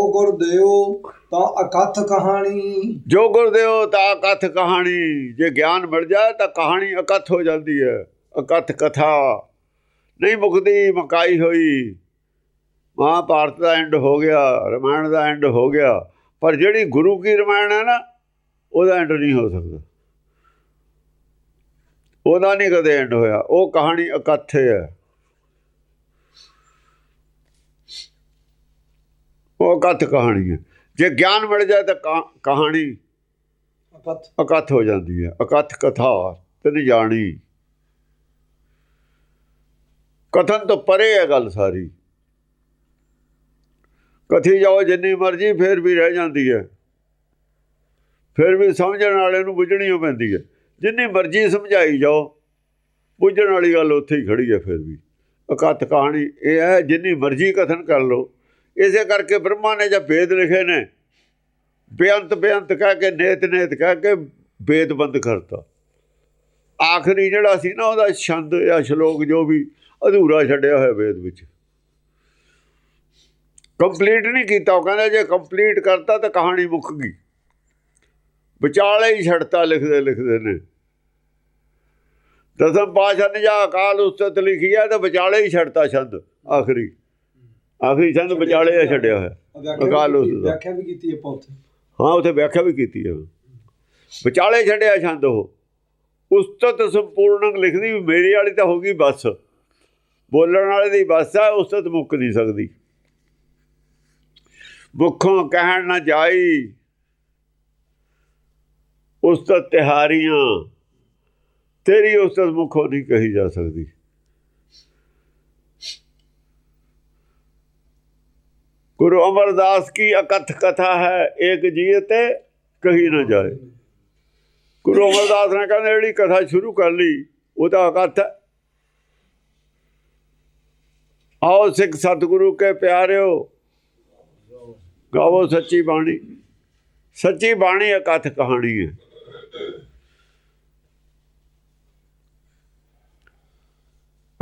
ਉਹ ਗੁਰਦੇਵ ਤਾਂ ਅਕਥ ਕਹਾਣੀ। ਜੋ ਗੁਰਦੇਵ ਤਾਂ ਕਥ ਕਹਾਣੀ। ਜੇ ਗਿਆਨ ਮਿਲ ਜਾਏ ਤਾਂ ਕਹਾਣੀ ਅਕਥ ਹੋ ਜਾਂਦੀ ਹੈ। ਅਕਥ ਕਥਾ ਨਹੀਂ ਮੁਕਦੀ, ਮਕਾਈ ਹੋਈ। ਮਹਾਭਾਰਤ ਦਾ ਐਂਡ ਹੋ ਗਿਆ, ਰਮਾਇਣ ਦਾ ਐਂਡ ਹੋ ਗਿਆ। ਪਰ ਜਿਹੜੀ ਗੁਰੂ ਕੀ ਰਮਾਇਣ ਹੈ ਨਾ, ਉਹਦਾ ਐਂਡ ਨਹੀਂ ਹੋ ਸਕਦਾ। ਉਹਦਾ ਨਹੀਂ ਕਦੇ ਐਂਡ ਹੋਇਆ। ਉਹ ਕਹਾਣੀ ਅਕਥ ਹੈ। ਉਹ ਅਕਥ ਕਹਾਣੀ ਹੈ। ਜੇ ਗਿਆਨ ਮਿਲ ਜਾਏ ਤਾਂ ਕਹਾ- ਕਹਾਣੀ ਅਕਥ। ਅਕਥ ਹੋ ਜਾਂਦੀ ਹੈ। ਅਕਥ ਕਥਾ ਤੇ ਨਹੀਂ ਜਾਣੀ। ਕਥਨ ਤੋਂ ਪਰੇ ਹੈ ਗੱਲ ਸਾਰੀ। ਕਥੀ ਜਾਓ ਜਿੰਨੀ ਮਰਜ਼ੀ ਫੇਰ ਵੀ ਰਹਿ ਜਾਂਦੀ ਹੈ। ਫਿਰ ਵੀ ਸਮਝਣ ਵਾਲੇ ਨੂੰ ਬੁੱਝਣੀ ਪੈਂਦੀ ਹੈ। ਜਿੰਨੀ ਮਰਜ਼ੀ ਸਮਝਾਈ ਜਾਓ ਬੁੱਝਣ ਵਾਲੀ ਗੱਲ ਉੱਥੇ ਹੀ ਖੜੀ ਹੈ ਫਿਰ ਵੀ। ਅਕਥ ਕਹਾਣੀ ਇਹ ਹੈ ਜਿੰਨੀ ਮਰਜ਼ੀ ਕਥਨ ਕਰ ਲਓ। ਇਸੇ ਕਰਕੇ ਬ੍ਰਹਮਾ ਨੇ ਜਾਂ ਵੇਦ ਲਿਖੇ ਨੇ, ਬੇਅੰਤ ਬੇਅੰਤ ਕਹਿ ਕੇ, ਨੇਤ ਨੇਤ ਕਹਿ ਕੇ ਵੇਦ ਬੰਦ ਕਰਤਾ। ਆਖਰੀ ਜਿਹੜਾ ਸੀ ਨਾ ਉਹਦਾ ਛੰਦ ਜਾਂ ਸ਼ਲੋਕ ਜੋ ਵੀ, ਅਧੂਰਾ ਛੱਡਿਆ ਹੋਇਆ ਵੇਦ ਵਿੱਚ। ਕੰਪਲੀਟ ਨਹੀਂ ਕੀਤਾ, ਉਹ ਕਹਿੰਦਾ ਜੇ ਕੰਪਲੀਟ ਕਰਤਾ ਤਾਂ ਕਹਾਣੀ ਮੁੱਕ ਗਈ। ਵਿਚਾਲੇ ਹੀ ਛੱਡਤਾ, ਲਿਖਦੇ ਲਿਖਦੇ ਨੇ। ਦਸਮ ਪਾਸ਼ਾ ਨੇ ਜਾਂ ਅਕਾਲ ਉਸਤਤ ਲਿਖੀ ਹੈ ਤਾਂ ਵਿਚਾਲੇ ਹੀ ਛੱਡਤਾ ਛੰਦ, ਆਖਰੀ। ਆਖਰੀ ਛੰਦ ਵਿਚਾਲੇ ਹੀ ਛੱਡਿਆ ਹੋਇਆ। ਅਕਾਲ ਉਸ ਦਾ। ਵਿਆਖਿਆ ਵੀ ਕੀਤੀ ਆਪਾਂ ਉੱਥੇ ਹਾਂ ਉਥੇ ਵਿਆਖਿਆ ਵੀ ਕੀਤੀ ਹੈ। ਵਿਚਾਲੇ ਛੱਡਿਆ ਛੰਦ ਉਹ। ਉਸਤਤ ਸੰਪੂਰਨੰ ਲਿਖਦੀ ਵੀ ਮੇਰੀ ਵਾਲੀ ਤਾਂ ਹੋ ਗਈ ਬਸ। ਬੋਲਣ ਵਾਲੇ ਦੀ ਬਸ ਆ ਉਸਤਤ ਮੁੱਕ ਨਹੀਂ ਸਕਦੀ। ਮੁੱਖੋਂ ਕਹਿਣ ਨਾ ਜਾਈ। ਉਸਤਤ ਤਿਹਾਰੀਆਂ। ਤੇਰੀ ਉਸਤਤ ਮੁੱਖੋਂ ਨਹੀਂ ਕਹੀ ਜਾ ਸਕਦੀ। ਗੁਰੂ ਅਮਰਦਾਸ ਕੀ ਅਕਥ ਕਥਾ ਹੈ, ਏਕ ਜੀਤੇ ਕਹੀ ਨਾ ਜਾਏ। ਗੁਰੂ ਅਮਰਦਾਸ ਨੇ ਕਹਿੰਦੇ, ਜਿਹੜੀ ਕਥਾ ਸ਼ੁਰੂ ਕਰ ਲਈ, ਉਹ ਤਾਂ ਅਕਥ ਹੈ। ਆਓ ਸਿੱਖ ਸਤਿਗੁਰੂ ਕੇ ਪਿਆਰਿਓ, ਗਾਵੋ ਸੱਚੀ ਬਾਣੀ। ਸੱਚੀ ਬਾਣੀ ਅਕਥ ਕਹਾਣੀ ਹੈ।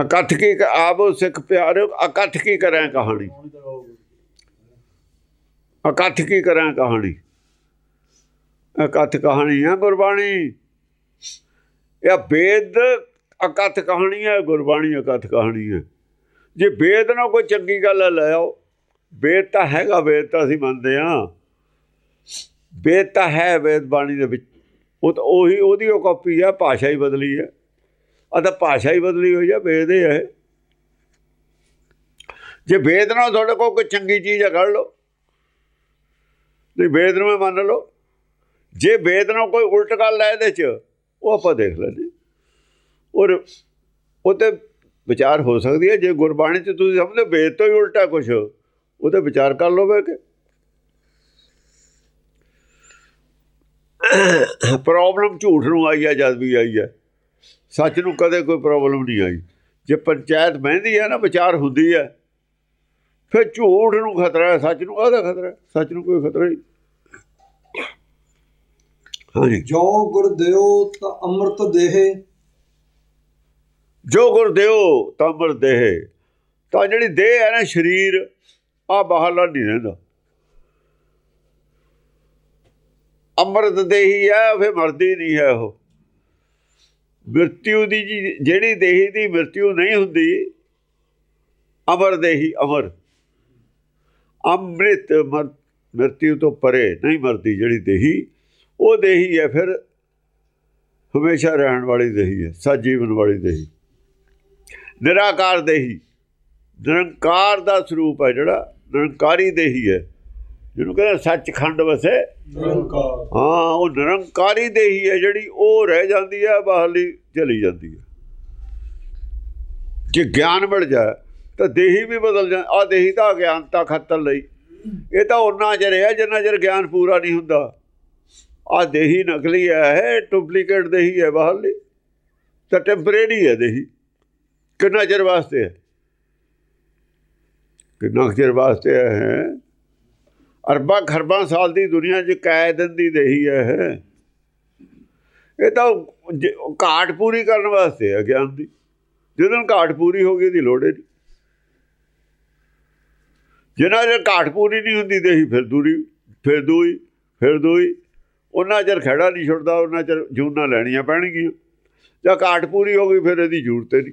ਇਕੱਠ ਕੀ ਆਵੋ ਸਿੱਖ ਪਿਆਰਿਓ ਇਕੱਠ ਕੀ ਕਰਾਂ ਕਹਾਣੀ। ਇਕੱਠ ਕੀ ਕਰਾਂ ਕਹਾਣੀ? ਇਕੱਠ ਕਹਾਣੀ ਹੈ ਗੁਰਬਾਣੀ। ਇਹ ਵੇਦ ਅਕਥ ਕਹਾਣੀ ਹੈ ਗੁਰਬਾਣੀ ਅਕਥ ਕਹਾਣੀ ਹੈ ਜੇ ਵੇਦ ਨਾਲ ਕੋਈ ਚੰਗੀ ਗੱਲ ਲੈ ਆਓ ਵੇਦ ਤਾਂ ਹੈਗਾ ਵੇਦ ਤਾਂ ਅਸੀਂ ਮੰਨਦੇ ਹਾਂ ਵੇਦ ਤਾਂ ਹੈ ਵੇਦ ਬਾਣੀ ਦੇ ਵਿੱਚ। ਉਹ ਤਾਂ ਉਹੀ, ਉਹਦੀ ਉਹ ਕਾਪੀ ਹੈ ਭਾਸ਼ਾ ਹੀ ਬਦਲੀ ਹੈ ਆ ਤਾਂ ਭਾਸ਼ਾ ਹੀ ਬਦਲੀ ਹੋਈ ਹੈ ਵੇਦ ਇਹ। ਹੈ ਜੇ ਵੇਦ ਨਾਲ ਤੁਹਾਡੇ ਕੋਲ ਕੋਈ ਚੰਗੀ ਚੀਜ਼ ਹੈ ਕੱਢ ਲਓ। ਨਹੀਂ ਵੇਦ ਨੂੰ ਮੰਨ ਲਓ। ਜੇ ਵੇਦ ਨਾਲ ਕੋਈ ਉਲਟ ਗੱਲ ਹੈ ਇਹਦੇ 'ਚ, ਉਹ ਆਪਾਂ ਦੇਖ ਲੈਂਦੇ ਔਰ ਉਹ ਤੇ ਵਿਚਾਰ ਹੋ ਸਕਦੀ ਹੈ, ਜੇ ਗੁਰਬਾਣੀ 'ਚ ਤੁਸੀਂ ਸਮਝਦੇ ਵੇਦ ਤੋਂ ਹੀ ਉਲਟਾ ਕੁਝ ਉਹ ਤੇ ਵਿਚਾਰ ਕਰ ਲਓਗੇ ਕਿ। ਪ੍ਰੋਬਲਮ ਝੂਠ ਨੂੰ ਆਈ ਹੈ, ਜਦ ਵੀ ਆਈ ਹੈ। ਸੱਚ ਨੂੰ ਕਦੇ ਕੋਈ ਪ੍ਰੋਬਲਮ ਨਹੀਂ ਆਈ। ਜੇ ਪੰਚਾਇਤ ਬਹਿੰਦੀ ਹੈ ਨਾ, ਵਿਚਾਰ ਹੁੰਦੀ ਹੈ, ਫਿਰ ਝੂਠ ਨੂੰ ਖਤਰਾ ਹੈ, ਸੱਚ ਨੂੰ ਆਦਾ ਖਤਰਾ ਸੱਚ ਨੂੰ ਕੋਈ ਖਤਰਾ ਨਹੀਂ। ਹਾਂਜੀ। ਜੋ ਗੁਰਦੇਵ ਤਾਂ ਅੰਮ੍ਰਿਤ ਦੇਹ। ਜੋ ਗੁਰਦੇਵ ਤਾਂ ਅਮਰ ਦੇਹ। ਤਾਂ ਜਿਹੜੀ ਦੇਹ ਹੈ ਨਾ ਸਰੀਰ ਆ ਬਾਹਰਲਾ ਨਹੀਂ ਰਹਿੰਦਾ। ਅੰਮ੍ਰਿਤ ਦੇਹੀ ਹੈ ਫਿਰ ਮਰਦੀ ਨਹੀਂ ਹੈ ਉਹ। ਮ੍ਰਿਤਿਉ ਦੀ ਜਿਹੜੀ ਦੇਹੀ ਦੀ ਮ੍ਰਿਤਿਉ ਨਹੀਂ ਹੁੰਦੀ ਅਮਰ ਦੇਹੀ ਅਮਰ। ਅੰਮ੍ਰਿਤ ਮਰ- ਮ੍ਰਿਤਿਉ ਤੋਂ ਪਰੇ ਨਹੀਂ ਮਰਦੀ ਜਿਹੜੀ ਦੇਹੀ। ਉਹ ਦੇਹੀ ਹੈ ਫਿਰ। ਹਮੇਸ਼ਾ ਰਹਿਣ ਵਾਲੀ ਦੇਹੀ ਹੈ ਸਜੀਵਨ ਵਾਲੀ ਦੇਹੀ। ਨਿਰਾਕਾਰ ਦੇਹੀ। ਨਿਰੰਕਾਰ ਦਾ ਸਰੂਪ ਹੈ ਜਿਹੜਾ ਨਿਰੰਕਾਰੀ ਦੇਹੀ ਹੈ। ਜਿਹਨੂੰ ਕਹਿੰਦਾ ਸੱਚਖੰਡ ਵਸੇ। ਨਿਰੰਕਾਰ। ਹਾਂ ਉਹ ਨਿਰੰਕਾਰੀ ਦੇਹੀ ਹੈ ਜਿਹੜੀ ਉਹ ਰਹਿ ਜਾਂਦੀ ਹੈ ਬਾਹਰਲੀ ਚਲੀ ਜਾਂਦੀ ਹੈ। ਜੇ ਗਿਆਨ ਮਿਲ ਜਾਏ ਤਾਂ ਦੇਹੀ ਵੀ ਬਦਲ ਜਾ ਆ ਦੇਹੀ ਤਾਂ ਅਗਿਆਨਤਾ ਖਤਰ ਲਈ। ਇਹ ਤਾਂ ਉਹਨਾਂ ਚਿਰ ਹੈ ਜਿੰਨਾ ਚਿਰ ਗਿਆਨ ਪੂਰਾ ਨਹੀਂ ਹੁੰਦਾ। ਆ ਦੇਹੀ ਨਕਲੀ ਹੈ, ਇਹ ਡੁਪਲੀਕੇਟ ਦੇਹੀ ਹੈ ਬਾਹਰਲੀ। ਤਾਂ ਟੈਂਪਰੇਰੀ ਹੈ ਦੇਹੀ। ਕਿੰਨਾ ਚਿਰ ਵਾਸਤੇ ਹੈ? ਕਿੰਨਾ ਕੁ ਚਿਰ ਵਾਸਤੇ ਹੈ ਅਰਬਾਂ ਖਰਬਾਂ ਸਾਲ ਦੀ ਦੁਨੀਆ 'ਚ ਕਾਇਦਨ ਦੀ ਦੇਹੀ ਹੈ ਇਹ। ਤਾਂ ਜ- ਘਾਟ ਪੂਰੀ ਕਰਨ ਵਾਸਤੇ ਹੈ ਗਿਆਨ ਦੀ। ਜਦੋਂ ਘਾਟ ਪੂਰੀ ਹੋ ਗਈ ਦੀ ਲੋੜ ਹੀ ਨਹੀਂ। ਜਿਨ੍ਹਾਂ ਚਿਰ ਘਾਟ ਪੂਰੀ ਨਹੀਂ ਹੁੰਦੀ, ਦੇਹੀ ਫਿਰ ਦੂਰੀ, ਫਿਰ ਦੂਈ ਫਿਰ ਦੂਈ। ਉਹਨਾਂ ਚਿਰ ਖੜਾ ਨਹੀਂ ਛੁੱਟਦਾ ਉਹਨਾਂ ਚਿਰ ਜੂਨਾਂ ਲੈਣੀਆਂ ਪੈਣਗੀਆਂ। ਜਾਂ ਘਾਟ ਪੂਰੀ ਹੋ ਗਈ ਫਿਰ ਇਹਦੀ ਜ਼ਰੂਰਤ ਨਹੀਂ।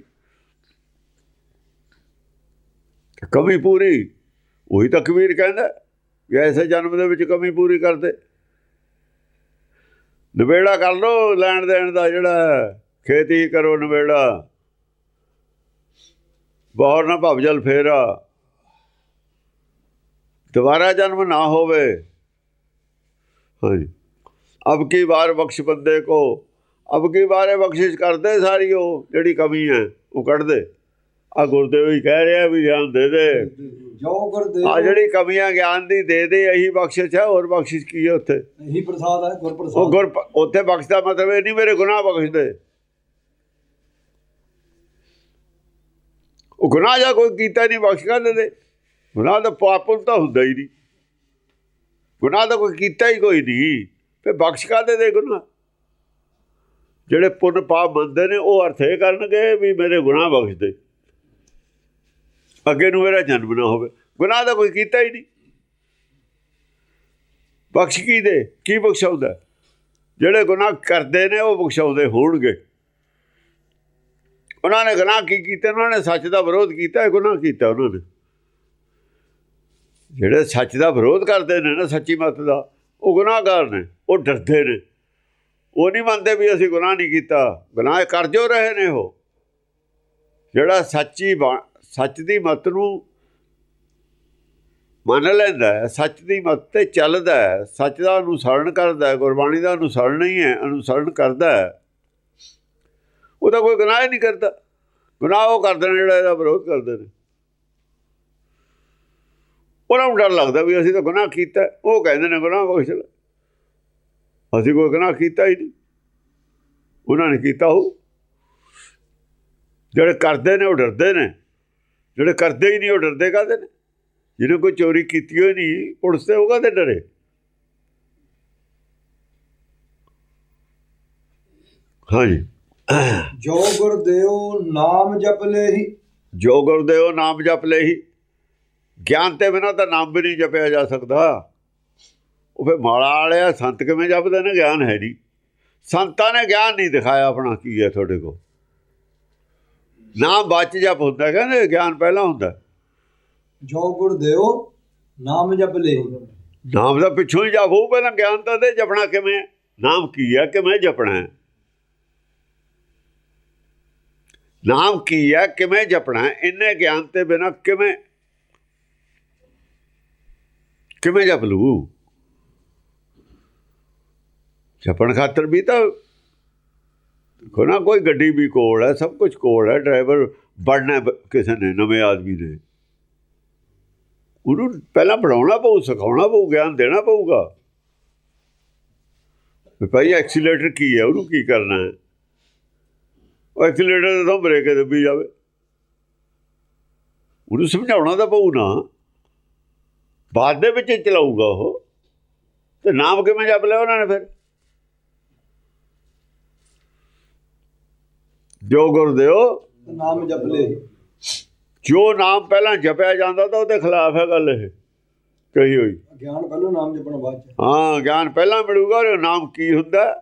ਕਮੀ ਪੂਰੀ ਉਹੀ ਤਾਂ ਕਬੀਰ ਕਹਿੰਦਾ ਵੀ ਐਸੇ ਜਨਮ ਦੇ ਵਿੱਚ ਕਮੀ ਪੂਰੀ ਕਰਦੇ। ਨਵੇੜਾ ਕਰ ਲੋ ਲੈਣ ਦੇਣ ਦਾ ਜਿਹੜਾ ਹੈ, ਖੇਤੀ ਕਰੋ ਨਵੇੜਾ। ਬਾਹਰ ਨਾ ਭਵਜਲ ਫੇਰਾ। ਦੁਬਾਰਾ ਜਨਮ ਨਾ ਹੋਵੇ। ਹਾਂਜੀ। ਅਬ ਕੀ ਵਾਰ ਬਖਸ਼ ਬੰਦੇ ਕੋ? ਅਬ ਕੀ ਵਾਰੇ ਬਖਸ਼ਿਸ਼ ਕਰਦੇ ਸਾਰੀ ਉਹ? ਜਿਹੜੀ ਕਮੀ ਹੈ ਉਹ ਕੱਢ ਦੇ। ਆ ਗੁਰਦੇਵ ਹੀ ਕਹਿ ਰਿਹਾ ਵੀ ਗਿਆਨ ਦੇ ਦੇ। ਜੋ ਗੁਰ ਦੇਵ ਆ ਜਿਹੜੀ ਕਮੀਆਂ ਗਿਆਨ ਦੀ ਦੇ ਦੇ ਇਹੀ ਬਖਸ਼ਿਸ਼ ਹੈ ਹੋਰ ਬਖਸ਼ਿਸ਼ ਕੀ ਹੈ ਉੱਥੇ? ਇਹੀ ਪ੍ਰਸਾਦ ਹੈ ਗੁਰ ਉਹ ਪ੍ਰਸਾਦ ਗੁਰ ਉੱਥੇ ਬਖਸ਼ਦਾ ਮਤਲਬ ਇਹ ਨਹੀਂ ਮੇਰੇ ਗੁਨਾਹ ਬਖਸ਼ਦੇ। ਉਹ ਗੁਨਾਹ ਜਾਂ ਕੋਈ ਕੀਤਾ ਨਹੀਂ ਬਖਸ਼ ਕਰ ਦੇ ਗੁਨਾਹ ਦਾ ਪਾਪਨ ਤਾਂ ਹੁੰਦਾ ਹੀ ਨਹੀਂ। ਗੁਨਾਹ ਤਾਂ ਕੋਈ ਕੀਤਾ ਹੀ ਕੋਈ ਨਹੀਂ। ਫੇ ਬਖਸ਼ ਕਰ ਦੇ ਗੁਨਾਹ ਜਿਹੜੇ ਪੁੰਨ ਪਾਪ ਮੰਨਦੇ ਨੇ, ਉਹ ਅਰਥ ਇਹ ਕਰਨਗੇ ਵੀ ਮੇਰੇ ਗੁਨਾਹ ਬਖਸ਼ ਦੇ ਅੱਗੇ ਨੂੰ ਮੇਰਾ ਜਨਮ ਨਾ ਹੋਵੇ। ਗੁਨਾਹ ਦਾ ਕੋਈ ਕੀਤਾ ਹੀ ਨਹੀਂ। ਬਖਸ਼ ਕੀ ਦੇ ਕੀ ਬਖਸ਼ਾਉਂਦਾ? ਜਿਹੜੇ ਗੁਨਾਹ ਕਰਦੇ ਨੇ, ਉਹ ਬਖਸ਼ਾਉਂਦੇ ਹੋਣਗੇ। ਉਹਨਾਂ ਨੇ ਗੁਨਾਹ ਕੀ ਕੀਤੇ? ਉਹਨਾਂ ਨੇ ਸੱਚ ਦਾ ਵਿਰੋਧ ਕੀਤਾ ਗੁਨਾਹ ਕੀਤਾ ਉਹਨਾਂ ਨੇ। ਜਿਹੜੇ ਸੱਚ ਦਾ ਵਿਰੋਧ ਕਰਦੇ ਨੇ ਨਾ, ਸੱਚੀ ਮੱਤ ਦਾ ਉਹ ਗੁਨਾਹਗਾਰ ਨੇ, ਉਹ ਡਰਦੇ ਨੇ। ਉਹ ਨਹੀਂ ਮੰਨਦੇ ਵੀ ਅਸੀਂ ਗੁਨਾਹ ਨਹੀਂ ਕੀਤਾ। ਗੁਨਾਹ ਕਰ ਜੋ ਰਹੇ ਨੇ ਉਹ। ਜਿਹੜਾ ਸੱਚੀ ਬਾ- ਸੱਚ ਦੀ ਮੱਤ ਨੂੰ ਮੰਨ ਲੈਂਦਾ ਹੈ, ਸੱਚ ਦੀ ਮਤ ਤੇ ਚੱਲਦਾ ਹੈ, ਸੱਚ ਦਾ ਅਨੁਸਰਣ ਕਰਦਾ ਹੈ, ਗੁਰਬਾਣੀ ਦਾ ਅਨੁਸਰਣ ਨਹੀਂ ਹੈ, ਅਨੁਸਰਣ ਕਰਦਾ ਹੈ। ਉਹ ਤਾਂ ਕੋਈ ਗੁਨਾਹ ਹੀ ਨਹੀਂ ਕਰਦਾ। ਗੁਨਾਹ ਉਹ ਕਰਦੇ ਨੇ ਜਿਹੜਾ ਇਹਦਾ ਵਿਰੋਧ ਕਰਦੇ ਨੇ। ਉਹਨਾਂ ਨੂੰ ਡਰ ਲੱਗਦਾ ਵੀ ਅਸੀਂ ਤਾਂ ਗੁਨਾਹ ਕੀਤਾ। ਉਹ ਕਹਿੰਦੇ ਨੇ ਗੁਨਾਹ ਬਖਸ਼ ਲੈ। ਅਸੀਂ ਕੋਈ ਗੁਨਾਹ ਕੀਤਾ ਹੀ ਨਹੀਂ। ਉਹਨਾਂ ਨੇ ਕੀਤਾ ਉਹ। ਜਿਹੜੇ ਕਰਦੇ ਨੇ ਉਹ ਡਰਦੇ ਨੇ। ਜਿਹੜੇ ਕਰਦੇ ਹੀ ਨਹੀਂ ਉਹ ਡਰਦੇ ਕਾਹਦੇ ਨੇ? ਜਿਹਨੇ ਕੋਈ ਚੋਰੀ ਕੀਤੀ ਹੋਈ ਨਹੀਂ ਪੁਲਿਸ ਤੇ ਹੋਗਾ ਤੇ ਡਰੇ? ਹਾਂਜੀ। ਜੋ ਗੁਰ ਦੇਵ ਨਾਮ ਜਪ ਲੇਹੀ। ਜੋ ਗੁਰਦੇਵ ਨਾਮ ਜਪ ਲਈ ਗਿਆਨ ਤੇ ਬਿਨਾਂ ਤਾਂ ਨਾਮ ਵੀ ਨਹੀਂ ਜਪਿਆ ਜਾ ਸਕਦਾ। ਉਹ ਫੇ ਮਾਲਾ ਵਾਲਿਆ ਸੰਤ ਕਿਵੇਂ ਜਪਦੇ ਨੇ? ਗਿਆਨ ਹੈ ਨਹੀਂ। ਸੰਤਾਂ ਨੇ ਗਿਆਨ ਨਹੀਂ ਦਿਖਾਇਆ ਆਪਣਾ ਕੀ ਹੈ ਤੁਹਾਡੇ ਕੋਲ। ਨਾਮ ਬਾਅਦ ਚ ਜਪ ਹੁੰਦਾ ਕਹਿੰਦੇ ਗਿਆਨ ਪਹਿਲਾਂ ਹੁੰਦਾ। ਜੋ ਗੁਰ ਦੇਵ ਨਾਮ ਜਪ ਲੇਹੀ ਨਾਮ ਦਾ ਪਿੱਛੋਂ ਹੀ ਜਾਪੋ ਪਹਿਲਾਂ ਗਿਆਨ ਤਾਂ ਦੇ ਜਪਣਾ ਕਿਵੇਂ? ਨਾਮ ਕੀ ਹੈ? ਕਿਵੇਂ ਜਪਣਾ ਹੈ? ਨਾਮ ਕੀ ਹੈ? ਕਿਵੇਂ ਜਪਣਾ ਹੈ? ਇੰਨੇ ਗਿਆਨ ਤੇ ਬਿਨਾ ਕਿਵੇਂ ਕਿਵੇਂ ਜਪ ਲੂ? ਜਪਣ ਖਾਤਰ ਵੀ ਤਾਂ ਦੇਖੋ ਨਾ, ਕੋਈ ਗੱਡੀ ਵੀ ਕੋਲ ਹੈ, ਸਭ ਕੁਝ ਕੋਲ ਹੈ, ਡਰਾਈਵਰ ਬਣਨਾ ਕਿਸੇ ਨੇ, ਨਵੇਂ ਆਦਮੀ ਨੇ। ਉਹਨੂੰ ਪਹਿਲਾਂ ਪੜਾਉਣਾ ਪਊ, ਸਿਖਾਉਣਾ ਪਊ, ਗਿਆਨ ਦੇਣਾ ਪਊਗਾ। ਵੀ ਭਾਈ ਐਕਸੀਲੇਟਰ ਕੀ ਹੈ? ਉਹਨੂੰ ਕੀ ਕਰਨਾ ਹੈ? ਉਹ ਐਕਸੀਲੇਟਰ ਤੋਂ ਬ੍ਰੇਕ ਦੱਬੀ ਜਾਵੇ। ਉਹਨੂੰ ਸਮਝਾਉਣਾ ਤਾਂ ਪਊ ਨਾ। ਬਾਅਦ ਦੇ ਵਿੱਚ ਚਲਾਊਗਾ ਉਹ। ਤੇ ਨਾਮ ਕਿਵੇਂ ਜਪ ਲਿਆ ਉਹਨਾਂ ਨੇ ਫਿਰ? ਜੋ ਗੁਰਦੇਵ ਨਾਮ ਜਪ ਲੇਹੀ ਜੋ ਨਾਮ ਪਹਿਲਾਂ ਜਪਿਆ ਜਾਂਦਾ ਤਾਂ ਉਹਦੇ ਖਿਲਾਫ ਹੈ ਗੱਲ ਇਹ। ਕਹੀ ਹੋਈ। ਗਿਆਨ ਪਹਿਲੋਂ ਨਾਮ ਜਪਣ ਬਾਅਦ ਚ। ਹਾਂ ਗਿਆਨ ਪਹਿਲਾਂ ਮਿਲੂਗਾ ਔਰ ਨਾਮ ਕੀ ਹੁੰਦਾ?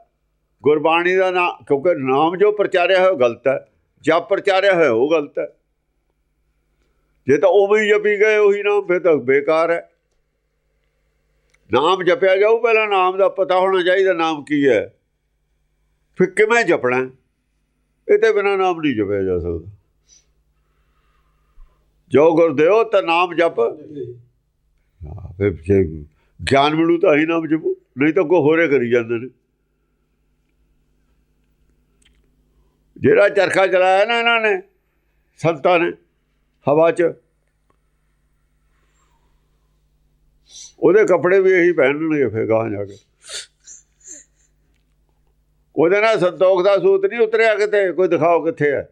ਗੁਰਬਾਣੀ ਦਾ ਨਾਮ ਕਿਉਂਕਿ ਨਾਮ ਜੋ ਪ੍ਰਚਾਰਿਆ ਹੋਇਆ ਉਹ ਗਲਤ ਹੈ। ਜਪ ਪ੍ਰਚਾਰਿਆ ਹੋਇਆ ਉਹ ਗਲਤ ਹੈ। ਜੇ ਤਾਂ ਉਵੇਂ ਹੀ ਜਪੀ ਗਏ ਉਹੀ ਨਾਮ ਫਿਰ ਤਾਂ ਬੇਕਾਰ ਹੈ। ਨਾਮ ਜਪਿਆ ਜਾਊ, ਪਹਿਲਾਂ ਨਾਮ ਦਾ ਪਤਾ ਹੋਣਾ ਚਾਹੀਦਾ, ਨਾਮ ਕੀ ਹੈ। ਫਿਰ ਕਿਵੇਂ ਜਪਣਾ ਇਹ ਤੇ ਬਿਨਾ ਨਾਮ ਨਹੀਂ ਜਪਿਆ ਜਾ ਸਕਦਾ। ਜੋ ਗੁਰਦੇਵ, ਤਾਂ ਨਾਮ ਜਪ। ਫਿਰ ਜੇ ਗਿਆਨ ਮਿਲੂ ਤਾਂ ਹੀ ਨਾਮ ਜਪੂ, ਨਹੀਂ ਤਾਂ ਕੋ ਹੋਰੇ ਕਰੀ ਜਾਂਦੇ ਨੇ। ਜਿਹੜਾ ਚਰਖਾ ਚਲਾਇਆ ਨਾ ਇਹਨਾਂ ਨੇ, ਸੰਤਾਂ ਨੇ, ਹਵਾ 'ਚ ਉਹਦੇ ਕੱਪੜੇ ਵੀ ਇਹੀ ਪਹਿਨਣਗੇ ਫਿਰ ਗਾਂ ਜਾ ਕੇ। ਉਹਦੇ ਨਾਲ ਸੰਤੋਖ ਦਾ ਸੂਤ ਨਹੀਂ ਉਤਰਿਆ ਕਿਤੇ, ਕੋਈ ਦਿਖਾਓ ਕਿੱਥੇ ਹੈ।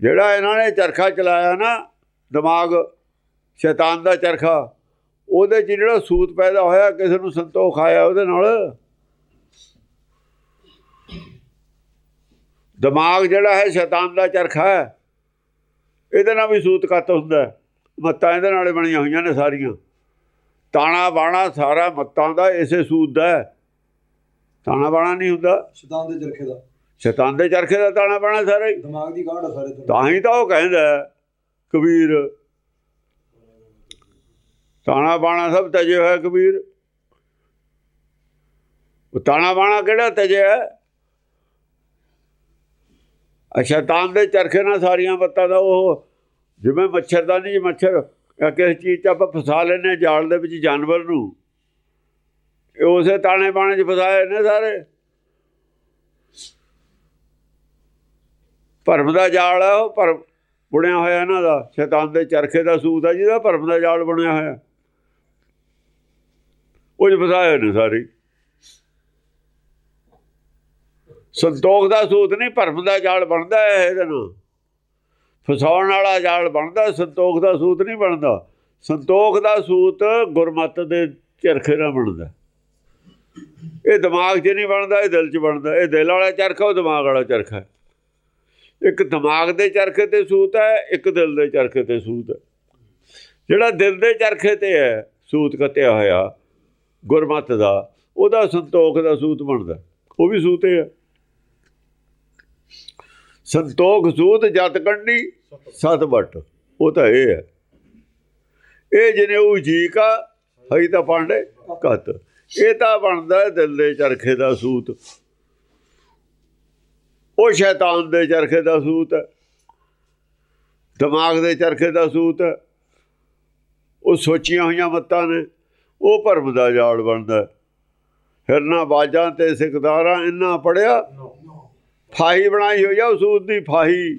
ਜਿਹੜਾ ਇਹਨਾਂ ਨੇ ਚਰਖਾ ਚਲਾਇਆ ਨਾ, ਦਿਮਾਗ ਸ਼ੈਤਾਨ ਦਾ ਚਰਖਾ, ਉਹਦੇ 'ਚ ਜਿਹੜਾ ਸੂਤ ਪੈਦਾ ਹੋਇਆ, ਕਿਸੇ ਨੂੰ ਸੰਤੋਖ ਆਇਆ ਉਹਦੇ ਨਾਲ। ਦਿਮਾਗ ਜਿਹੜਾ ਹੈ ਸ਼ੈਤਾਨ ਦਾ ਚਰਖਾ ਹੈ। ਇਹਦੇ ਨਾਲ ਵੀ ਸੂਤ ਕੱਤ ਹੁੰਦਾ ਮੱਤਾਂ ਇਹਦੇ ਨਾਲੇ ਬਣੀਆਂ ਹੋਈਆਂ ਨੇ ਸਾਰੀਆਂ। ਤਾਣਾ ਬਾਣਾ ਸਾਰਾ ਮੱਤਾਂ ਦਾ ਇਸੇ ਸੂਤ ਦਾ ਹੈ। ਤਾਣਾ ਬਾਣਾ ਨਹੀਂ ਹੁੰਦਾ। ਸ਼ੈਤਾਨ ਦੇ ਚਰਖੇ ਦਾ। ਸ਼ੈਤਾਨ ਦੇ ਚਰਖੇ ਦਾ ਤਾਣਾ ਬਾਣਾ ਸਾਰਾ ਹੀ। ਦਿਮਾਗ ਦੀ ਗਾਢ ਸਾਰੇ ਤੋਂ ਹੀ ਤਾਂ ਉਹ ਕਹਿੰਦਾ ਕਬੀਰ। ਤਾਣਾ ਬਾਣਾ ਸਭ ਤਜੇ ਹੋਇਆ ਕਬੀਰ। ਉਹ ਤਾਣਾ ਬਾਣਾ ਕਿਹੜਾ ਤਜਿਆ ਹੈ? ਸ਼ੈਤਾਨ ਦੇ ਚਰਖੇ ਨਾਲ ਸਾਰੀਆਂ ਬੱਤਾਂ ਦਾ ਉਹ ਜਿਵੇਂ ਮੱਛਰਦਾਨੀ ਜੀ ਮੱਛਰ ਜਾਂ ਕਿਸੇ ਚੀਜ਼ 'ਚ ਆਪਾਂ ਫਸਾ ਲੈਂਦੇ ਹਾਂ ਜਾਲ ਦੇ ਵਿੱਚ ਜਾਨਵਰ ਨੂੰ। ਉਸੇ ਤਾਣੇ ਬਾਣੇ 'ਚ ਫਸਾਏ ਨੇ ਸਾਰੇ। ਭਰਮ ਦਾ ਜਾਲ ਹੈ ਉਹ, ਭਰਮ ਬੁਣਿਆ ਹੋਇਆ ਇਹਨਾਂ ਦਾ। ਸ਼ੈਤਾਨ ਦੇ ਚਰਖੇ ਦਾ ਸੂਤ ਹੈ ਜਿਹਦਾ ਭਰਮ ਦਾ ਜਾਲ ਬਣਿਆ ਹੋਇਆ। ਉਹ 'ਚ ਫਸਾਏ ਹੋਏ ਨੇ ਸਾਰੇ। ਸੰਤੋਖ ਦਾ ਸੂਤ ਨਹੀਂ, ਭਰਮ ਦਾ ਜਾਲ ਬਣਦਾ ਹੈ ਇਹਦੇ ਨਾਲ। ਫਸਾਉਣ ਵਾਲਾ ਜਾਲ ਬਣਦਾ, ਸੰਤੋਖ ਦਾ ਸੂਤ ਨਹੀਂ ਬਣਦਾ। ਸੰਤੋਖ ਦਾ ਸੂਤ ਗੁਰਮਤ ਦੇ ਚਰਖੇ ਨਾਲ ਬਣਦਾ। ਇਹ ਦਿਮਾਗ 'ਚ ਨਹੀਂ ਬਣਦਾ, ਇਹ ਦਿਲ 'ਚ ਬਣਦਾ। ਇਹ ਦਿਲ ਵਾਲਾ ਚਰਖਾ, ਉਹ ਦਿਮਾਗ ਵਾਲਾ ਚਰਖਾ। ਇੱਕ ਦਿਮਾਗ ਦੇ ਚਰਖੇ ਤੇ ਸੂਤ ਹੈ, ਇੱਕ ਦਿਲ ਦੇ ਚਰਖੇ ਤੇ ਸੂਤ ਹੈ। ਜਿਹੜਾ ਦਿਲ ਦੇ ਚਰਖੇ ਤੇ ਹੈ, ਸੂਤ ਕੱਤਿਆ ਹੋਇਆ, ਗੁਰਮਤ ਦਾ, ਉਹਦਾ ਸੰਤੋਖ ਦਾ ਸੂਤ ਬਣਦਾ। ਉਹ ਵੀ ਸੂਤ ਹੈ ਸੰਤੋਖ ਸੂਤ ਜਤ ਕੰਡੀ ਸਤ ਬਟ ਉਹ ਤਾਂ ਇਹ ਹੈ। ਇਹ ਜਿਹਨੇ ਉਹ ਜੀ ਕਾ ਹਈ ਤਾਂ ਪਾਂਡੇ ਕਤ। ਇਹ ਤਾਂ ਬਣਦਾ ਹੈ ਦਿਲ ਦੇ ਚਰਖੇ ਦਾ ਸੂਤ। ਉਹ ਸ਼ੈਤਾਨ ਦੇ ਚਰਖੇ ਦਾ ਸੂਤ ਹੈ। ਦਿਮਾਗ ਦੇ ਚਰਖੇ ਦਾ ਸੂਤ ਹੈ। ਉਹ ਸੋਚੀਆਂ ਹੋਈਆਂ ਮੱਤਾਂ ਨੇ। ਉਹ ਭਰਮ ਦਾ ਜਾਲ ਬਣਦਾ। ਹਿਰਨਾ ਬਾਜਾਂ ਤੇ ਸਿਕਦਾਰਾਂ ਇੰਨਾ ਪੜਿਆ। ਫਾਹੀ ਬਣਾਈ ਹੋਈ ਆ ਸੂਤ ਦੀ ਫਾਹੀ।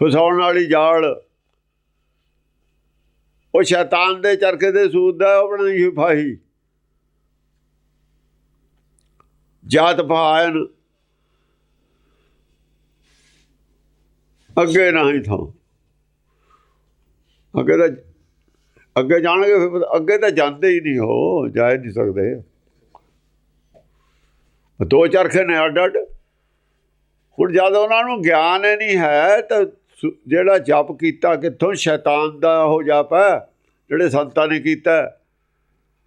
ਫਸਾਉਣ ਵਾਲੀ ਜਾਲ। ਉਹ ਸ਼ੈਤਾਨ ਦੇ ਚਰਖੇ ਦੇ ਸੂਤ ਦਾ ਉਹ ਬਣਾਈ ਹੋਈ ਫਾਹੀ ਜਾਤ ਭਾਇਨ ਅੱਗੇ ਨਹੀਂ ਥਾਂ। ਅੱਗੇ ਤਾਂ ਅੱਗੇ ਜਾਣਗੇ ਫਿਰ ਅੱਗੇ ਤਾਂ ਜਾਂਦੇ ਹੀ ਨਹੀਂ ਹੋ ਜਾ ਨਹੀਂ ਸਕਦੇ। ਦੋ ਚਰਖੇ ਨੇ ਅੱਡ ਅੱਡ ਹੁਣ ਜਦ ਉਹਨਾਂ ਨੂੰ ਗਿਆਨ ਹੀ ਨਹੀਂ ਹੈ ਤਾਂ ਜਿਹੜਾ ਜਪ ਕੀਤਾ, ਕਿੱਥੋਂ ਸ਼ੈਤਾਨ ਦਾ ਉਹ ਜਪ ਹੈ, ਜਿਹੜੇ ਸੰਤਾਂ ਨੇ ਕੀਤਾ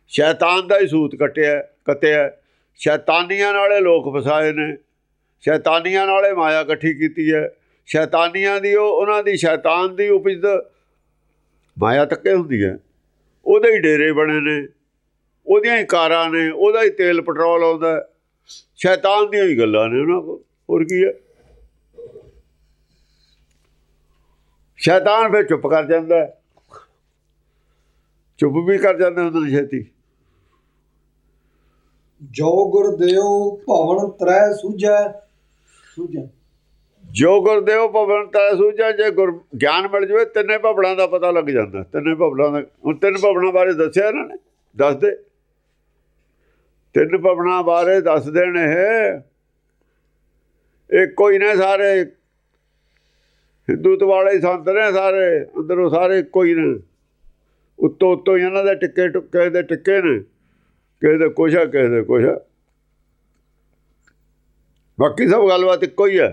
ਸ਼ੈਤਾਨ ਦਾ ਹੀ ਸੂਤ ਕੱਟਿਆ ਕੱਤਿਆ ਸ਼ੈਤਾਨੀਆਂ ਨਾਲੇ ਲੋਕ ਫਸਾਏ ਨੇ। ਸ਼ੈਤਾਨੀਆਂ ਨਾਲੇ ਮਾਇਆ ਇਕੱਠੀ ਕੀਤੀ ਹੈ। ਸ਼ੈਤਾਨੀਆਂ ਦੀ ਉਹ, ਉਹਨਾਂ ਦੀ ਸ਼ੈਤਾਨ ਦੀ ਉਪਜ ਮਾਇਆ ਤੱਕੇ ਹੁੰਦੀ ਹੈ। ਉਹਦੇ ਹੀ ਡੇਰੇ ਬਣੇ ਨੇ। ਉਹਦੀਆਂ ਹੀ ਕਾਰਾਂ ਨੇ, ਉਹਦਾ ਹੀ ਤੇਲ, ਪੈਟਰੋਲ ਆਉਂਦਾ ਸ਼ੈਤਾਨ ਦੀਆਂ ਹੀ ਗੱਲਾਂ ਨੇ ਉਹਨਾਂ ਕੋਲ। ਹੋਰ ਕੀ ਹੈ? ਸ਼ੈਤਾਨ ਫਿਰ ਚੁੱਪ ਕਰ ਜਾਂਦਾ ਹੈ। ਚੁੱਪ ਵੀ ਕਰ ਜਾਂਦੇ ਹੁੰਦੇ ਛੇਤੀ। ਜੋ ਗੁਰ ਦਿਓ ਭਵਨ ਤਰੈ ਸੂਝੈ ਸੂਝੈ। ਜੋ ਗੁਰਦੇਵ ਭਵਨ ਤੈ ਸੂਝਾ ਜੇ ਗੁਰ ਗਿਆਨ ਮਿਲ ਜਵੇ ਤਿੰਨੇ ਭਵਨਾਂ ਦਾ ਪਤਾ ਲੱਗ ਜਾਂਦਾ। ਤਿੰਨੇ ਭਵਨਾਂ ਦਾ ਹੁਣ ਤਿੰਨ ਭਵਨਾਂ ਬਾਰੇ ਦੱਸਿਆ ਇਹਨਾਂ ਨੇ ਦੱਸ ਦੇ ਤਿੰਨ ਭਵਨਾਂ ਬਾਰੇ ਦੱਸ ਦੇਣ ਇਹ। ਇੱਕੋ ਹੀ ਨੇ ਸਾਰੇ ਹਿੰਦੂਤ ਵਾਲੇ ਹੀ ਸੰਤ ਨੇ ਸਾਰੇ ਅੰਦਰੋਂ ਸਾਰੇ ਇੱਕੋ ਹੀ ਨੇ। ਉੱਤੋਂ ਉੱਤੋਂ ਹੀ ਇਹਨਾਂ ਦੇ ਟਿੱਕੇ ਟੁੱਕੇ ਦੇ ਟਿੱਕੇ ਨੇ, ਕਿਸੇ ਦੇ ਕੁਛ ਆ, ਕਿਸੇ ਦੇ ਕੁਛ ਆ। ਬਾਕੀ ਸਭ ਗੱਲਬਾਤ ਇੱਕੋ ਹੀ ਹੈ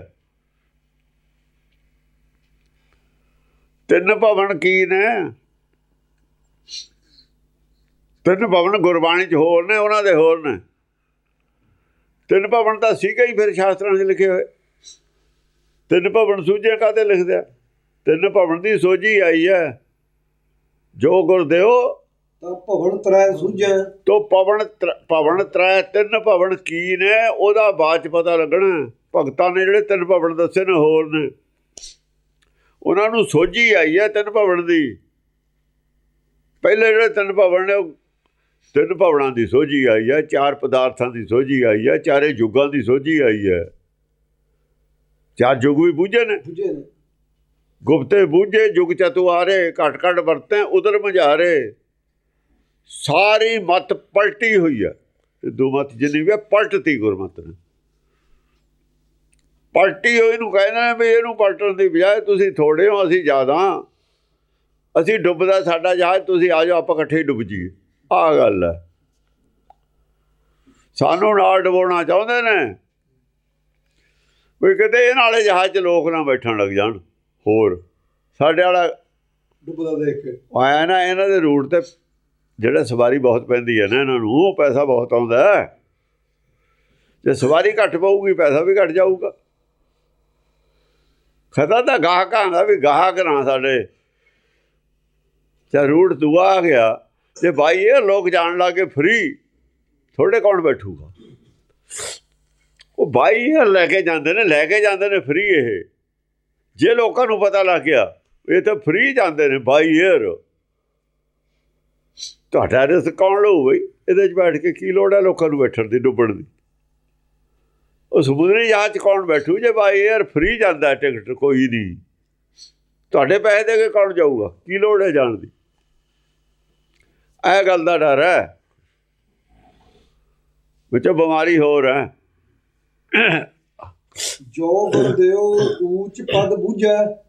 ਤਿੰਨ ਭਵਨ ਕੀ ਨੇ? ਤਿੰਨ ਭਵਨ ਗੁਰਬਾਣੀ ਚ ਹੋਰ ਨੇ, ਉਹਨਾਂ ਦੇ ਹੋਰ ਨੇ। ਤਿੰਨ ਭਵਨ ਤਾਂ ਸੀਗਾ ਹੀ ਫਿਰ ਸ਼ਾਸਤਰਾਂ 'ਚ ਲਿਖੇ ਹੋਏ। ਤਿੰਨ ਭਵਨ ਸੂਝੇ ਲਿਖਦੇ ਆ? ਤਿੰਨ ਭਵਨ ਦੀ ਸੋਝੀ ਆਈ ਹੈ। ਜੋ ਗੁਰਦੇਵ ਤਾਂ ਭਵਨ ਤਰੈ ਸੂਝੈ। ਤੋ ਪਵਨ ਭਵਨ ਤ੍ਰੈ ਤਿੰਨ ਭਵਨ ਕੀ ਨੇ ਉਹਦਾ ਬਾਅਦ ਚ ਪਤਾ ਲੱਗਣਾ। ਭਗਤਾਂ ਨੇ ਜਿਹੜੇ ਤਿੰਨ ਭਵਨ ਦੱਸੇ ਨੇ ਹੋਰ ਨੇ। ਉਹਨਾਂ ਨੂੰ ਸੋਝੀ ਆਈ ਹੈ ਤਿੰਨ ਭਵਨ ਦੀ। ਪਹਿਲੇ ਜਿਹੜੇ ਤਿੰਨ ਭਵਨ ਨੇ ਤਿੰਨ ਭਵਨਾਂ ਦੀ ਸੋਝੀ ਆਈ ਹੈ ਚਾਰ ਪਦਾਰਥਾਂ ਦੀ ਸੋਝੀ ਆਈ ਹੈ ਚਾਰੇ ਯੁੱਗਾਂ ਦੀ ਸੋਝੀ ਆਈ ਹੈ। ਚਾਰ ਯੁੱਗ ਵੀ ਬੂਝੇ ਨੇ। ਬੁਝੇ ਨੇ। ਗੁਪਤੇ ਬੂਝੇ ਜੁਗ ਚਤੁਆਰੇ ਘਟ ਘਟ ਵਰਤੇ ਉਧਰ ਮਝਾਰੇ। ਸਾਰੀ ਮਤ ਪਲਟੀ ਹੋਈ ਹੈ ਹਿੰਦੂ ਮਤ ਜਿੰਨੀ ਵੀ ਪਲਟਤੀ ਗੁਰਮਤ ਨੇ। ਪਲਟੀ ਹੋਈ ਨੂੰ ਕਹਿੰਦੇ ਨੇ ਵੀ ਇਹਨੂੰ ਪਲਟਣ ਦੀ ਬਜਾਏ ਤੁਸੀਂ ਥੋੜੇ ਹੋ ਅਸੀਂ ਜ਼ਿਆਦਾ ਅਸੀਂ ਡੁੱਬਦਾ ਸਾਡਾ ਜਹਾਜ਼ ਤੁਸੀਂ ਆ ਜਾਓ ਆਪਾਂ ਇਕੱਠੇ ਡੁੱਬ ਜੀਏ ਆਹ ਗੱਲ ਹੈ ਸਾਨੂੰ ਨਾਲ ਡੁਬੋਣਾ ਚਾਹੁੰਦੇ ਨੇ। ਵੀ ਕਿਤੇ ਇਹ ਨਾਲੇ ਜਹਾਜ਼ 'ਚ ਲੋਕ ਨਾ ਬੈਠਣ ਲੱਗ ਜਾਣ ਹੋਰ। ਸਾਡੇ ਵਾਲਾ ਡੁੱਬਦਾ ਦੇਖ ਕੇ। ਆਇਆ ਨਾ ਇਹਨਾਂ ਦੇ ਰੂਟ ਤੇ ਜਿਹੜਾ ਸਵਾਰੀ ਬਹੁਤ ਪੈਂਦੀ ਹੈ ਨਾ ਇਹਨਾਂ ਨੂੰ ਉਹ ਪੈਸਾ ਬਹੁਤ ਆਉਂਦਾ ਹੈ। ਜੇ ਸਵਾਰੀ ਘੱਟ ਪਊਗੀ ਪੈਸਾ ਵੀ ਘੱਟ ਜਾਊਗਾ। ਖਤਾ ਤਾਂ ਗਾਹਕਾਂ ਦਾ ਵੀ ਗਾਹਕ ਨਾ ਸਾਡੇ। ਤੇ ਰੂਟ ਦੂਆ ਆ ਗਿਆ ਤੇ ਭਾਈ ਇਹ ਲੋਕ ਜਾਣ ਲੱਗੇ ਫ੍ਰੀ ਥੋੜੇ ਕੌਣ ਬੈਠੂਗਾ? ਉਹ ਭਾਈ ਇਹ ਲੈ ਕੇ ਜਾਂਦੇ ਨੇ, ਲੈ ਕੇ ਜਾਂਦੇ ਨੇ ਫ੍ਰੀ ਇਹ। ਜੇ ਲੋਕਾਂ ਨੂੰ ਪਤਾ ਲੱਗ ਗਿਆ, ਇਹ ਤਾਂ ਫ੍ਰੀ ਜਾਂਦੇ ਨੇ ਬਾਈ 에ਅਰ ਤੁਹਾਡਾ ਰਿਸਕ ਕੌਣ ਲਊ ਬਈ? ਇਹਦੇ 'ਚ ਬੈਠ ਕੇ ਕੀ ਲੋੜ ਹੈ ਲੋਕਾਂ ਨੂੰ ਬੈਠਣ ਦੀ, ਡੁੱਬਣ ਦੀ? ਉਹ ਸਮੁੰਦਰੀ ਜਹਾਜ਼ 'ਚ ਕੌਣ ਬੈਠੂ ਜੇ ਬਾਈ 에ਅਰ ਫ੍ਰੀ ਜਾਂਦਾ ਟਿਕਟ ਕੋਈ ਨਹੀਂ। ਤੁਹਾਡੇ ਪੈਸੇ ਦੇ ਕੇ ਕੌਣ ਜਾਊਗਾ? ਕੀ ਲੋੜ ਹੈ ਜਾਣ ਦੀ? ਇਹ ਗੱਲ ਦਾ ਡਰ ਹੈ। ਵਿੱਚੋਂ ਬਿਮਾਰੀ ਹੋਰ ਹੈ। ਜੋ ਗੁਰਦੇਵ ਊਚ ਪਦ ਬੁਝੈ।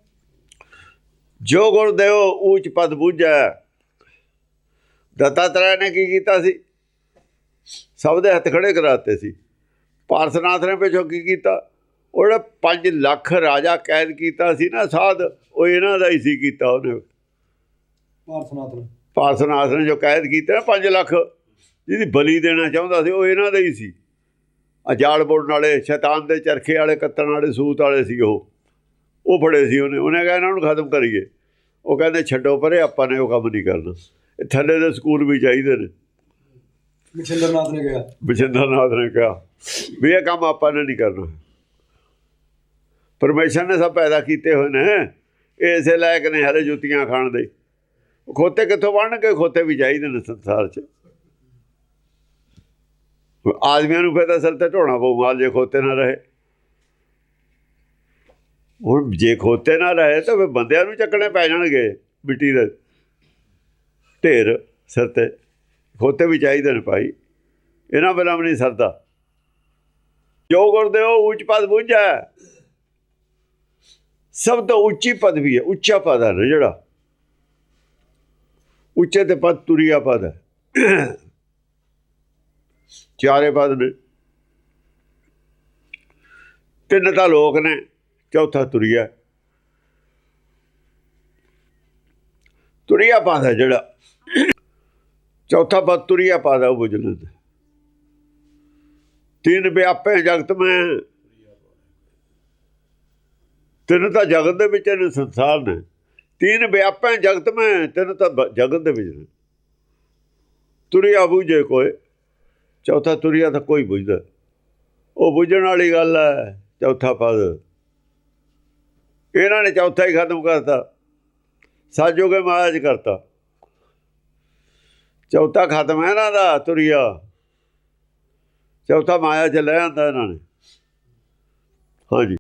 ਜੋ ਗੁਰ ਦਿਓ ਊਚ ਪਦ ਬੁਝੈ। ਦਤਾਤਰੇ ਨੇ ਕੀ ਕੀਤਾ ਸੀ? ਸਭ ਦੇ ਹੱਥ ਖੜੇ ਕਰਾਤੇ ਸੀ। ਪਾਰਸਨਾਥ ਨੇ ਪਿੱਛੋਂ ਕੀ ਕੀਤਾ? ਉਹਨੇ 5 ਲੱਖ ਰਾਜਾ ਕੈਦ ਕੀਤਾ ਸੀ ਨਾ ਸਾਧ ਉਹ ਇਹਨਾਂ ਦਾ ਹੀ ਸੀ ਕੀਤਾ ਉਹਨੇ। ਪਾਰਥਨਾਥ ਨੇ। ਪਾਰਸਨਾਥ ਨੇ ਜੋ ਕੈਦ ਕੀਤਾ ਨਾ 5 ਲੱਖ ਜਿਹਦੀ ਬਲੀ ਦੇਣਾ ਚਾਹੁੰਦਾ ਸੀ ਉਹ ਇਹਨਾਂ ਦਾ ਹੀ ਸੀ। ਅਜਾਲ ਬੋੜਨ ਵਾਲੇ ਸ਼ੈਤਾਨ ਦੇ ਚਰਖੇ ਵਾਲੇ ਕੱਤਣ ਵਾਲੇ ਸੂਤ ਵਾਲੇ ਸੀ ਉਹ। ਉਹ ਫੜੇ ਸੀ ਉਹਨੇ। ਉਹਨੇ ਕਿਹਾ ਇਹਨਾਂ ਨੂੰ ਖਤਮ ਕਰੀਏ। ਉਹ ਕਹਿੰਦੇ ਛੱਡੋ ਪਰੇ ਆਪਾਂ ਨੇ ਉਹ ਕੰਮ ਨਹੀਂ ਕਰਨਾ। ਇਹ ਥੱਲੇ ਦੇ ਸਕੂਲ ਵੀ ਚਾਹੀਦੇ ਨੇ। ਮਛਿੰਦਰਨਾਥ ਨੇ ਕਿਹਾ। ਬਚਿੰਦਰ ਨਾਥ ਨੇ ਕਿਹਾ ਵੀ ਇਹ ਕੰਮ ਆਪਾਂ ਨੇ ਨਹੀਂ ਕਰਨਾ। ਪਰਮੇਸ਼ਰ ਨੇ ਸਭ ਪੈਦਾ ਕੀਤੇ ਹੋਏ ਨੇ। ਇਹ ਇਸੇ ਲਾਇਕ ਨੇ ਹਰੇ ਜੁੱਤੀਆਂ ਖਾਣ ਦੇ। ਖੋਤੇ ਕਿੱਥੋਂ ਬਣਨਗੇ ਖੋਤੇ ਵੀ ਚਾਹੀਦੇ ਨੇ ਸੰਸਾਰ 'ਚ? ਆਦਮੀਆਂ ਨੂੰ ਫਿਰ ਤਾਂ ਸਿਰ ਤੇ ਢੋਣਾ ਪਊ ਮਾਲ ਜੇ ਖੋਤੇ ਨਾ ਰਹੇ। ਹੁਣ ਜੇ ਖੋਤੇ ਨਾ ਰਹੇ ਤਾਂ ਫਿਰ ਬੰਦਿਆਂ ਨੂੰ ਚੱਕਣੇ ਪੈ ਜਾਣਗੇ ਮਿੱਟੀ ਦੇ। ਢੇਰ ਸਿਰ ਤੇ, ਖੋਤੇ ਵੀ ਚਾਹੀਦੇ ਨੇ ਭਾਈ। ਇਹਨਾਂ ਬਿਨਾਂ ਵੀ ਨਹੀਂ ਸਰਦਾ। ਜੋ ਗੁਰਦੇਵ ਉੱਚ ਪਦ ਬੁੱਝੈ, ਸਭ ਤੋਂ ਉੱਚੀ ਪਦਵੀ ਹੈ, ਉੱਚਾ ਪਦ ਹੈ ਨਾ ਜਿਹੜਾ। ਉੱਚੇ ਤੇ ਪਦ ਤੁਰਿਆ ਪਦ ਹੈ। ਚਾਰੇ ਪਦ ਨੇ ਤਿੰਨ ਤਾਂ ਲੋਕ ਨੇ, ਚੌਥਾ ਤੁਰਿਆ। ਤੁਰਿਆ ਪਦ ਹੈ ਜਿਹੜਾ, ਚੌਥਾ ਪਦ ਤੁਰਿਆ ਪਦ ਹੈ ਉਹ ਬੁਝਲਨ ਤਿੰਨ ਵਿਆਪੇ ਜਗਤ ਮੈਂ, ਤਿੰਨ ਤਾਂ ਜਗਤ ਦੇ ਵਿੱਚ ਨੇ ਸੰਸਾਰ ਨੇ। ਤਿੰਨ ਵਿਆਪੇ ਜਗਤ ਮੈਂ, ਤਿੰਨ ਤਾਂ ਬ- ਜਗਤ ਦੇ ਵਿੱਚ ਨੇ। ਤੁਰਿਆ ਬੂਝੇ ਕੋਈ ਚੌਥਾ ਤੁਰਿਆ ਤਾਂ ਕੋਈ ਬੁਝਦਾ। ਉਹ ਬੁਝਣ ਵਾਲੀ ਗੱਲ ਹੈ, ਚੌਥਾ ਪਦ। ਇਹਨਾਂ ਨੇ ਚੌਥਾ ਹੀ ਖਤਮ ਕਰਤਾ। ਸਾਜੋਗੇ ਮਾਇਆ ਚ ਕਰਤਾ। ਚੌਥਾ ਖਤਮ ਹੈ ਇਹਨਾਂ ਦਾ ਤੁਰਿਆ। ਚੌਥਾ ਮਾਇਆ ਚ ਲੈ ਆਂਦਾ ਇਹਨਾਂ ਨੇ। ਹਾਂਜੀ।